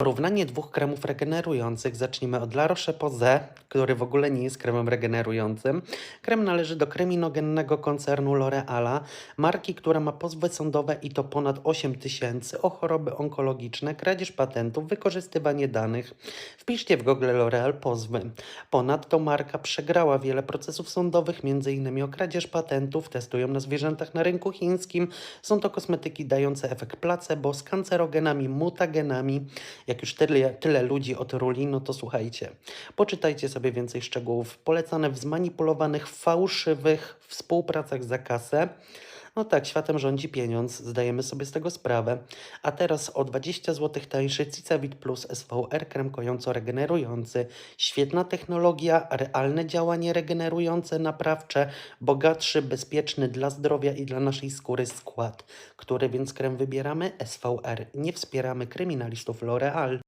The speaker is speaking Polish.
Porównanie dwóch kremów regenerujących. Zacznijmy od La Roche-Posay, który w ogóle nie jest kremem regenerującym. Krem należy do kreminogennego koncernu L'Oreala, marki, która ma pozwy sądowe i to ponad 8 tysięcy o choroby onkologiczne, kradzież patentów, wykorzystywanie danych. Wpiszcie w Google L'Oreal pozwy. Ponadto marka przegrała wiele procesów sądowych, m.in. o kradzież patentów, testują na zwierzętach na rynku chińskim. Są to kosmetyki dające efekt placebo z kancerogenami, mutagenami. Jak już tyle, tyle ludzi otruli, no to słuchajcie. Poczytajcie sobie więcej szczegółów. Polecane w zmanipulowanych, fałszywych współpracach za kasę. No tak, światem rządzi pieniądz, zdajemy sobie z tego sprawę. A teraz o 20 zł tańszy Cicavit Plus SVR krem kojąco-regenerujący. Świetna technologia, realne działanie regenerujące, naprawcze, bogatszy, bezpieczny dla zdrowia i dla naszej skóry skład. Który więc krem wybieramy? SVR. Nie wspieramy kryminalistów L'Oreal.